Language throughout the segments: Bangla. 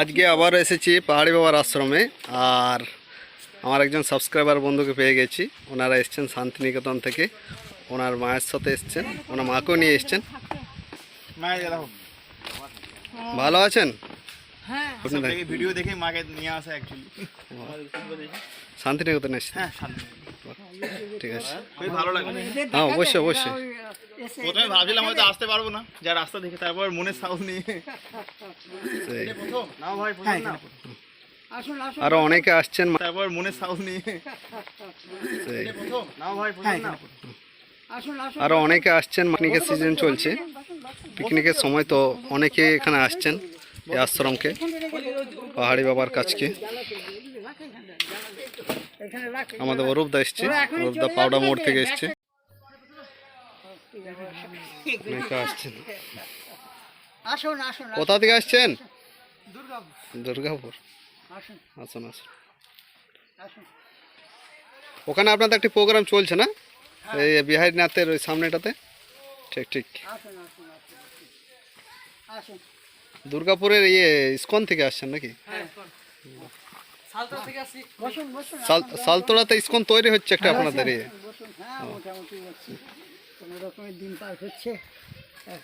আজকে আবার এসেছি পাহাড়ি বাবার আশ্রমে আর আমার একজন সাবস্ক্রাইবার বন্ধুকে পেয়ে গেছি। ওনারা এসছেন শান্তিনিকেতন থেকে। ওনার মায়ের সাথে এসছেন ওনার মাকেও নিয়ে এসছেন। ভালো আছেন? হ্যাঁ শান্তিনিকেতন এসছেন? হ্যাঁ ঠিক আছে। খুবই ভালো লাগে। হ্যাঁ অবশ্যই অবশ্যই। প্রথমে ভাবছিলাম হয়তো আসতে পারব না যা রাস্তা দেখে তারপর নিয়ে। আসুন আরও অনেকে আসছেন তারপর মনের সাহস নিয়ে। আরও অনেকে আসছেন পিকনিকের সিজন চলছে। পিকনিকের সময় তো অনেকে এখানে আসছেন এই আশ্রমকে। পাহাড়ি বাবার কাছকে। আমাদের অরূপদা এসছে। অরূপদা পাউডা মোড় থেকে এসছে। আসছেন আসুন আসুন কোথা থেকে আসছেন? দুর্গাপুর। দুর্গাপুর। আসুন। আসুন ওখানে আপনাদের একটি প্রোগ্রাম চলছে না? এই বিহারীনাথের ওই সামনেটাতে? ঠিক ঠিক। দুর্গাপুরের ইয়ে ইস্কন থেকে আসছেন নাকি? বসুন বসুন সাল সালতোড়াতে ইস্কন তৈরি হচ্ছে একটা আপনাদের ইয়ে। হ্যাঁ মোটামুটি যাচ্ছি কোনো রকমের দিন পার হচ্ছে। হ্যাঁ,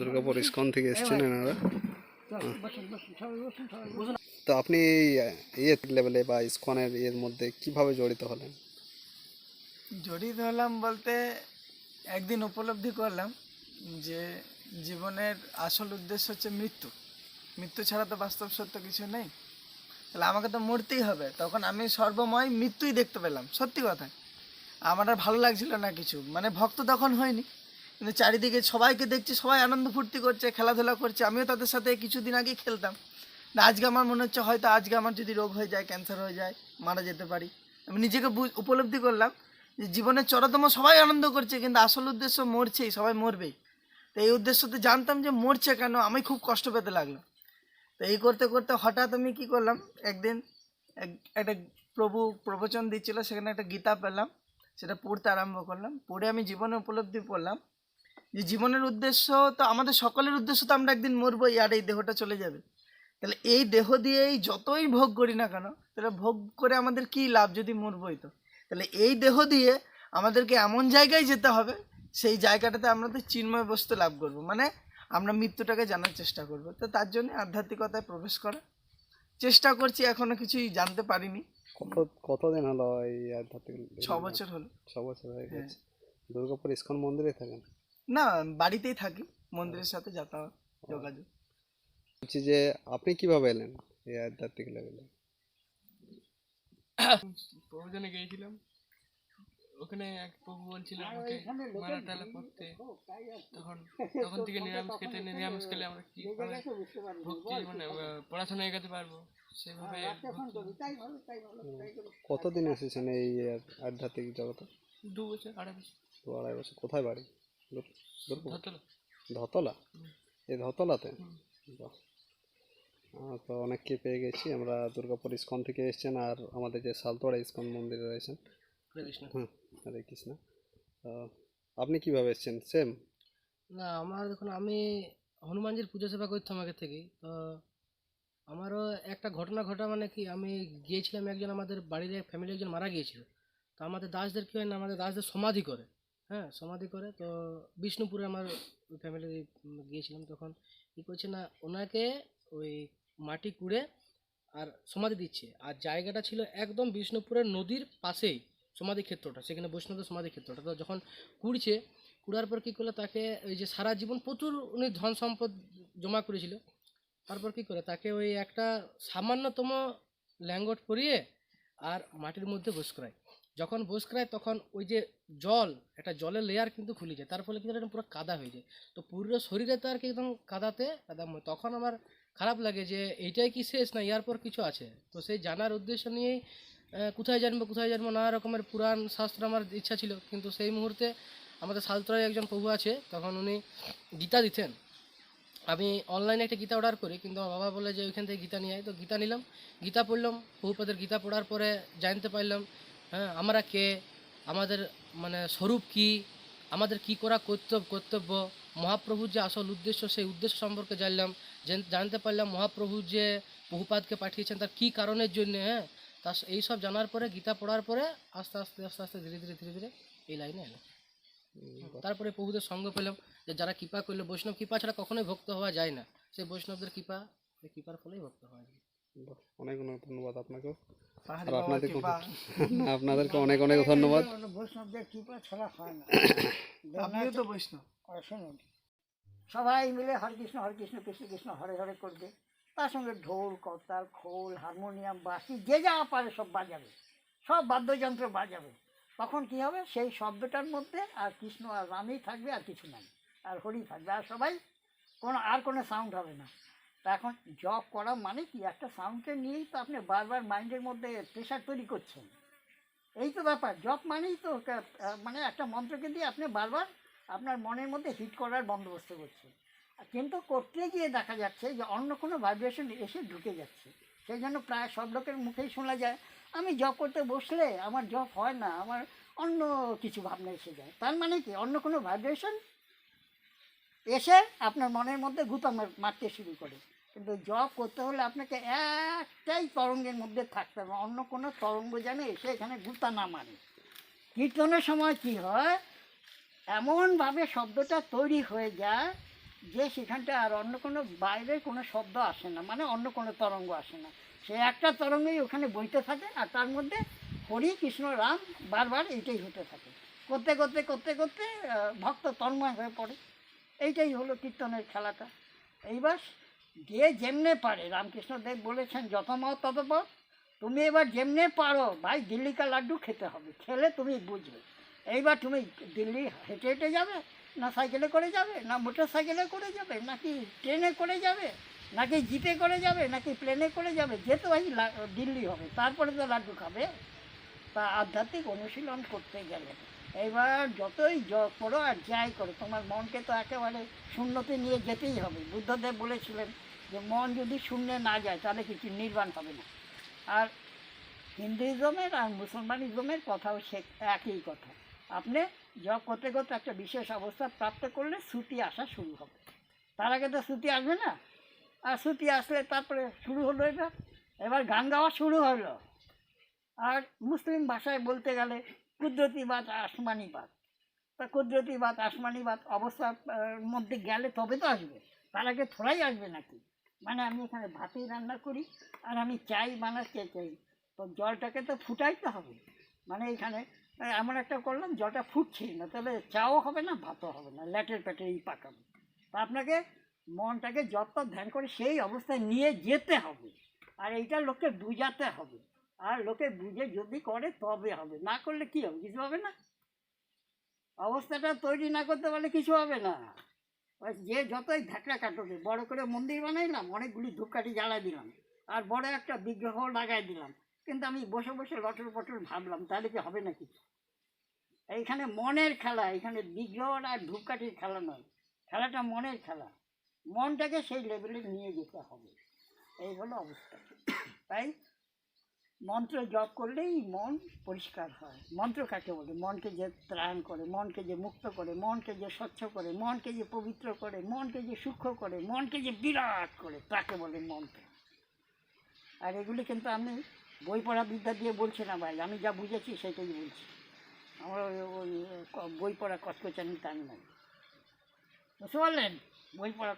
দুর্গাপুর ইস্কন থেকে এসছেন এনারা। তো আপনি ইয়ে লেভেলে বা ইস্কনের ইয়ের মধ্যে কীভাবে জড়িত হলেন? জড়িত হলাম বলতে একদিন উপলব্ধি করলাম যে জীবনের আসল উদ্দেশ্য হচ্ছে মৃত্যু। মৃত্যু ছাড়া তো বাস্তব সত্য কিছু নেই। তাহলে আমাকে তো মরতেই হবে। তখন আমি সর্বময় মৃত্যুই দেখতে পেলাম, সত্যি কথা। আমার আর ভালো লাগছিল না কিছু। মানে ভক্ত তখন হয়নি। কিন্তু চারিদিকে সবাইকে দেখছি, সবাই আনন্দ ফুর্তি করছে, খেলাধুলা করছে। আমিও তাদের সাথে কিছুদিন আগে খেলতাম। আজকে আমার মনে হচ্ছে হয়তো আজকে আমার যদি রোগ হয়ে যায় ক্যান্সার হয়ে যায়, মারা যেতে পারি। আমি নিজেকে উপলব্ধি করলাম যে জীবনের চরতম সবাই আনন্দ করছে, কিন্তু আসল উদ্দেশ্য মরছেই, সবাই মরবেই। তো এই উদ্দেশ্যতে জানতাম যে মরছে কেন, আমি খুব কষ্ট পেতে লাগল। তো এই করতে করতে হঠাৎ আমি কি করলাম, একদিন এক- একটা প্রভু প্রবচন দিচ্ছিল, সেখানে একটা গীতা পেলাম, সেটা পড়তে আরম্ভ করলাম, পড়ে আমি জীবনে উপলব্ধি করলাম যে জীবনের উদ্দেশ্য তো আমাদের সকলের উদ্দেশ্য তো আমরা একদিন মরবই আর এই দেহটা চলে যাবে। তাহলে এই দেহ দিয়েই যতই ভোগ করি না কেন, তাহলে ভোগ করে আমাদের কি লাভ যদি মরবই তো? তাহলে এই দেহ দিয়ে আমাদেরকে এমন জায়গায় যেতে হবে, সেই জায়গাটাতে আমরা তো চিন্ময় বস্তু লাভ করব। মানে আমরা মৃত্যুটাকে জানার চেষ্টা করব। তো তার জন্য আধ্যাত্মিকতায় প্রবেশ করা। চেষ্টা করছি এখনও কিছুই জানতে পারিনি। কত কতদিন হলো এই আধ্যাত্মিক ছ বছর হলো। ছ বছর হয়ে গেছে। দুর্গাপুর ইস্কন মন্দিরে থাকেন? না বাড়িতেই থাকি। মন্দিরের সাথে যাতায়াত যোগাযোগ। বলছি যে আপনি কীভাবে এলেন এই আধ্যাত্মিক লেভেলে? প্রয়োজনে গিয়েছিলাম। ওখানে এক প্রভু বলছিল আমাকে মারা টালা করতে তখন তখন থেকে নিরামিষ খেতে নিরামিষ খেলে আমরা কি ভক্তি মানে পড়াশোনা এগাতে পারব। সেভাবে ভক্তি- কতদিন এসেছেন এই আধ্যাত্মিক জগতে? দু বছর আড়াই বছর। দু আড়াই বছর। কোথায় বাড়ি? ধতলা। ধতলা? এই ধতলাতে? বাহ। তো অনেককে পেয়ে গেছি। আমরা দুর্গাপুর ইস্কন থেকে এসেছেন আর আমাদের যে সালতোড়া ইস্কন মন্দিরে রয়েছেন কৃষ্ণ। হুম হরে কৃষ্ণ। আপনি কীভাবে এসেছেন? সেম না আমার দেখুন আমি হনুমানজির পুজো সেবা করতাম আগে থেকেই তো আমারও একটা ঘটনা ঘটা মানে কি আমি গিয়েছিলাম একজন আমাদের বাড়ির এক ফ্যামিলি একজন মারা গিয়েছিল। তো আমাদের দাসদের কী হয় না আমাদের দাসদের সমাধি করে। হ্যাঁ সমাধি করে। তো বিষ্ণুপুরে আমার ফ্যামিলি গিয়েছিলাম। তখন কী করছে না ওনাকে ওই মাটি কুড়ে আর সমাধি দিচ্ছে। আর জায়গাটা ছিল একদম বিষ্ণুপুরের নদীর পাশেই। সমাধি ক্ষেত্রটা, সেখানে বৈষ্ণবদের সমাধি ক্ষেত্রটা। তো যখন কুড়ছে, কুড়ার পর কী করল, তাকে ওই যে সারা জীবন প্রচুর উনি ধন সম্পদ জমা করেছিল। তারপর কী করে, তাকে ওই একটা সামান্যতম ল্যাঙ্গট পরিয়ে আর মাটির মধ্যে বস করায়। যখন বস করায়, তখন ওই যে জল, একটা জলের লেয়ার কিন্তু খুলে যায়। তার ফলে কিন্তু এটা পুরো কাদা হয়ে যায়। তো পুরো শরীরে তো আর কি একদম কাদাতে কাদাময় তখন আমার খারাপ লাগে যে, এইটাই কি শেষ না? ইয়ার পর কিছু আছে। তো সেই জানার উদ্দেশ্য নিয়েই কোথায় জানব কোথায় জানব? নানা রকমের পুরাণ শাস্ত্র আমার ইচ্ছা ছিল, কিন্তু সেই মুহূর্তে আমাদের সালতরায় একজন প্রভু আছে, তখন উনি গীতা দিতেন। আমি অনলাইনে একটা গীতা অর্ডার করি, কিন্তু আমার বাবা বলে যে ওইখান থেকে গীতা নিয়ে আয়। তো গীতা নিলাম, গীতা পড়লাম বহুপদের গীতা পড়ার পরে জানতে পারলাম হ্যাঁ আমরা কে, আমাদের মানে স্বরূপ কি, আমাদের কি করা কর্তব্য কর্তব্য, মহাপ্রভুর যে আসল উদ্দেশ্য, সেই উদ্দেশ্য সম্পর্কে জানলাম, জেন- জানতে পারলাম মহাপ্রভু যে বহুপাদকে পাঠিয়েছেন তার কী কারণের জন্য হ্যাঁ তা এইসব জানার পরে গীতা পড়ার পরে আস্তে আস্তে আস্তে আস্তে ধীরে ধীরে ধীরে ধীরে এই লাইনে এলো। তারপরে প্রভুদের সঙ্গ পেলাম যে যারা কৃপা করল বৈষ্ণব কৃপা ছাড়া কখনোই ভক্ত হওয়া যায় না। সেই বৈষ্ণবদের কৃপা সেই কৃপার ফলেই ভক্ত হওয়া যায়। অনেক অনেক ধন্যবাদ আপনাকে আর আপনাদেরকে আপনাদেরকে অনেক অনেক ধন্যবাদ। হলো বৈষ্ণবদের কৃপা ছাড়া হয় না। আপনিও তো বৈষ্ণব। সবাই মিলে হরে কৃষ্ণ হরে কৃষ্ণ কৃষ্ণ কৃষ্ণ হরে হরে করবে। তার সঙ্গে ঢোল করতাল খোল, হারমোনিয়াম, বাঁশি, যে যা পারে সব বাজাবে। সব বাদ্যযন্ত্র বাজাবে। তখন কি হবে? সেই শব্দটার মধ্যে আর কৃষ্ণ আর রামই থাকবে আর কিছু নাই। আর হরি থাকবে। আর সবাই কোনো, আর কোনো সাউন্ড হবে না। তা এখন জব করা মানে কি? একটা সাউন্ডকে নিয়েই তো আপনি বারবার মাইন্ডের মধ্যে প্রেশার তৈরি করছেন। এই তো ব্যাপার। জব মানেই তো মানে একটা মন্ত্রকে দিয়ে আপনি বারবার আপনার মনের মধ্যে হিট করার বন্দোবস্ত করছেন। কিন্তু করতে গিয়ে দেখা যাচ্ছে যে অন্য কোনো ভাইব্রেশন এসে ঢুকে যাচ্ছে। সেই জন্য প্রায় সব লোকের মুখেই শোনা যায়, আমি জব করতে বসলে আমার জব হয় না, আমার অন্য কিছু ভাবনা এসে যায়। তার মানে কি? অন্য কোনো ভাইব্রেশন এসে আপনার মনের মধ্যে গুতা মারতে শুরু করে। কিন্তু জব করতে হলে আপনাকে একটাই তরঙ্গের মধ্যে থাকতে হবে, অন্য কোনো তরঙ্গ যেন এসে এখানে গুতা না মারে। কীর্তনের সময় কি হয়? এমনভাবে শব্দটা তৈরি হয়ে যায় যে সেখানটা আর অন্য কোনো বাইরের কোনো শব্দ আসে না মানে অন্য কোনো তরঙ্গ আসে না। সে একটা তরঙ্গই ওখানে বইতে থাকে আর তার মধ্যে হরি, কৃষ্ণ, রাম বারবার এইটাই হতে থাকে। করতে করতে করতে করতে ভক্ত তন্ময় হয়ে পড়ে। এইটাই হলো কীর্তনের খেলাটা। এইবার যে যেমনে পারে, রামকৃষ্ণ দেব বলেছেন, যত মত তত পথ। তুমি এবার যেমনে পারো, ভাই, দিল্লিকা লাড্ডু খেতে হবে। খেলে তুমি বুঝবে। এইবার তুমি দিল্লি হেঁটে হেঁটে যাবে না সাইকেলে করে যাবে, না মোটর সাইকেলে করে যাবে, নাকি ট্রেনে করে যাবে, নাকি জিপে করে যাবে, নাকি প্লেনে করে যাবে ভাই লা- দিল্লি হবে, তারপরে তো লাড্ডু খাবে। তা আধ্যাত্মিক অনুশীলন করতে গেলে, এবার যতই করো আর যাই করো, তোমার মনকে তো একেবারে শূন্যতে নিয়ে যেতেই হবে। বুদ্ধদেব বলেছিলেন যে, মন যদি শূন্যে না যায়, তাহলে কিছু নির্বাণ হবে না। আর হিন্দুইজমের আর মুসলমানিজমের কথাও সে একই কথা। আপনি জব করতে করতে একটা বিশেষ অবস্থা প্রাপ্ত করলে শ্রুতি আসা শুরু হবে। তার আগে তো শ্রুতি আসবে না। আর শ্রুতি আসলে তারপরে শুরু হলো এটা। এবার গান গাওয়া শুরু হলো। আর মুসলিম ভাষায় বলতে গেলে কুদরতিবাদ আসমানিবাদ তা কুদরতিবাদ আসমানিবাদ অবস্থার মধ্যে গেলে তবে তো আসবে। তার আগে থোড়াই আসবে নাকি? মানে আমি এখানে ভাতেই রান্না করি, আর আমি চাই বানাতে চাই। তো জলটাকে তো ফুটাইতে হবে। মানে এখানে এমন একটা করলাম, জলটা ফুটছেই না, তাহলে চাও হবে না, ভাতও হবে না, ল্যাটের প্যাটেরই পাকাবো তা আপনাকে মনটাকে যত ধ্যান করে সেই অবস্থায় নিয়ে যেতে হবে, আর এইটা লোককে বুঝাতে হবে। আর লোকে বুঝে যদি করে, তবে হবে, না করলে কি হবে, কিছু হবে না? অবস্থাটা তৈরি না করতে পারলে কিছু হবে না। যে যতই ধাকড়া কাটবে বড় করে মন্দির বানাইলাম, অনেকগুলি ধূপকাঠি জ্বালাই দিলাম, আর বড় একটা বিগ্রহ লাগাই দিলাম কিন্তু আমি বসে বসে লটর পটর ভাবলাম, তাহলে কি হবে নাকি? এইখানে মনের খেলা এখানে বিগ্রহ আর ধূপকাঠির খেলা নয়, খেলাটা মনের খেলা। মনটাকে সেই লেভেলে নিয়ে যেতে হবে। এই হলো অবস্থা। তাই মন্ত্র জপ করলেই মন পরিষ্কার হয়। মন্ত্র কাকে বলে? মনকে যে ত্রাণ করে, মনকে যে মুক্ত করে, মনকে যে স্বচ্ছ করে, মনকে যে পবিত্র করে, মনকে যে সূক্ষ্ম করে, মনকে যে বিরাট করে, তাকে বলে মন্ত্র। আর এগুলি কিন্তু আমি বই পড়া বিদ্যা দিয়ে বলছে না ভাই, আমি যা বুঝেছি সেটাই বলছি। আমার ওই বই পড়া কচকচানি তার নাই বুঝতে পারলেন? বই পড়া